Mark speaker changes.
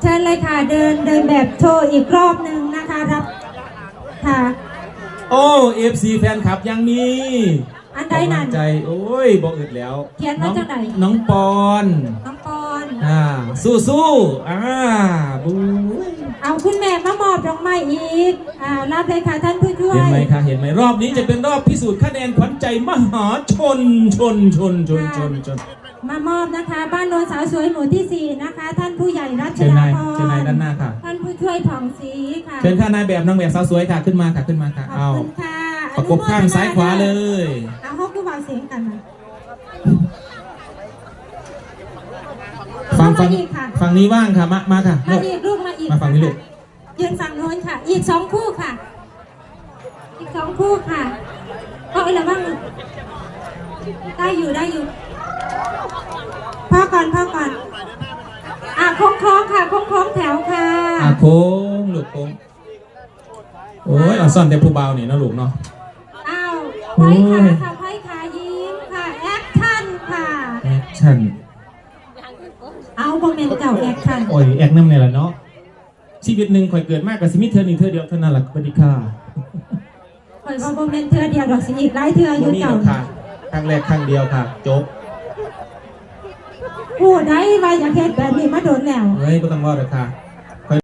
Speaker 1: เชิญเลยค่ะเดินเดินแบบโชว์อีกรอบหนึ่งนะคะรับค่ะ
Speaker 2: โอ้เอฟซีแฟนคลับยังมี
Speaker 1: อันใดนั่น
Speaker 2: กำลังใจ โอ้ยบอกอึดแล้ว
Speaker 1: เขียนมาจากไหน
Speaker 2: น้องปอน
Speaker 1: น้องปอน
Speaker 2: อ่าสู้สู้อ่าบู๊ย
Speaker 1: เอาคุณแม่มามอบดอกไม้อีกอ่ารับเลยค่ะท่านผู้ช่วย
Speaker 2: เห็นไหมคะเห็นไหมรอบนี้จะเป็นรอบพิสูจน์คะแนนขวัญใจมหาชนชนชนชนชนชน
Speaker 1: มามอบนะคะ บ้านโนนสาวสวยหมู่ที่สี่นะคะ ท่านผู้ใหญ่รัช
Speaker 2: เชิญาย
Speaker 1: ดานพร
Speaker 2: เชิญนายด้านหน้าค่ะ
Speaker 1: ท่านผู้ช่วยผ่องศรีค่ะ
Speaker 2: เชิญค่ะนายแบบนางแบบสาวสวยค่ะขึ้นมาค่ะขึ้นมาค่ะ
Speaker 1: ขอบ
Speaker 2: เอา
Speaker 1: คุณค่ะ
Speaker 2: ประกบข้างซ้ายขวาเลย
Speaker 1: เอาเขาคือวางเสียงกันนะ
Speaker 2: ฝั่ง
Speaker 1: เอา
Speaker 2: ฝั่ง
Speaker 1: มาอีกค่ะ
Speaker 2: ฝั่งนี้ว่างค่ะมามาค่ะ
Speaker 1: มาอีกลูกมาอีก
Speaker 2: มาฝั่งนี้ลูก
Speaker 1: ยืนฝั่งโน้นค่ะ อีกสองคู่ค่ะ อีกสองคู่ค่ะเอาอะไรบ้างได้อยู่ได้อยู่ พ่อก่อนพ่อก่อนอะโค้งโค้งๆค่ะโค้งโค้งๆแถวค่ะ
Speaker 2: อะโค้งลูกโค้งโอ้ยเอาซ่อนแต่ผู้เบานี่เนาะลูกเนาะ
Speaker 1: อ้าว
Speaker 2: โอ้
Speaker 1: ไว้
Speaker 2: ย
Speaker 1: ขาค่ะไว้ขายิ้มค่ะแอคชั่นค่ะ
Speaker 2: แอคชั่น
Speaker 1: เอาโมเมนต์เก่าแอคชั่น
Speaker 2: โอ้ยแอคน้ำเนี่ยแหละเนาะชีวิตหนึ่งข่อยเกิดมากกับสมิธเธอหนึ่งเธอเดียวเท่านั้นแหละสวัสดีค่ะ
Speaker 1: คอยว่าโมเมนต์เธอเดียวดอกสิอีกหลายเธออ
Speaker 2: วัน
Speaker 1: ยู่
Speaker 2: นี้
Speaker 1: เก่า
Speaker 2: เราค่ะครั้งแรกครั้งเดียวค่ะจบ
Speaker 1: ผู้ใดว่าอยากเฮ็ดแบบนี้มาโดนแล้ว
Speaker 2: เฮ้ยก็ต้องว่าเลยค่ะ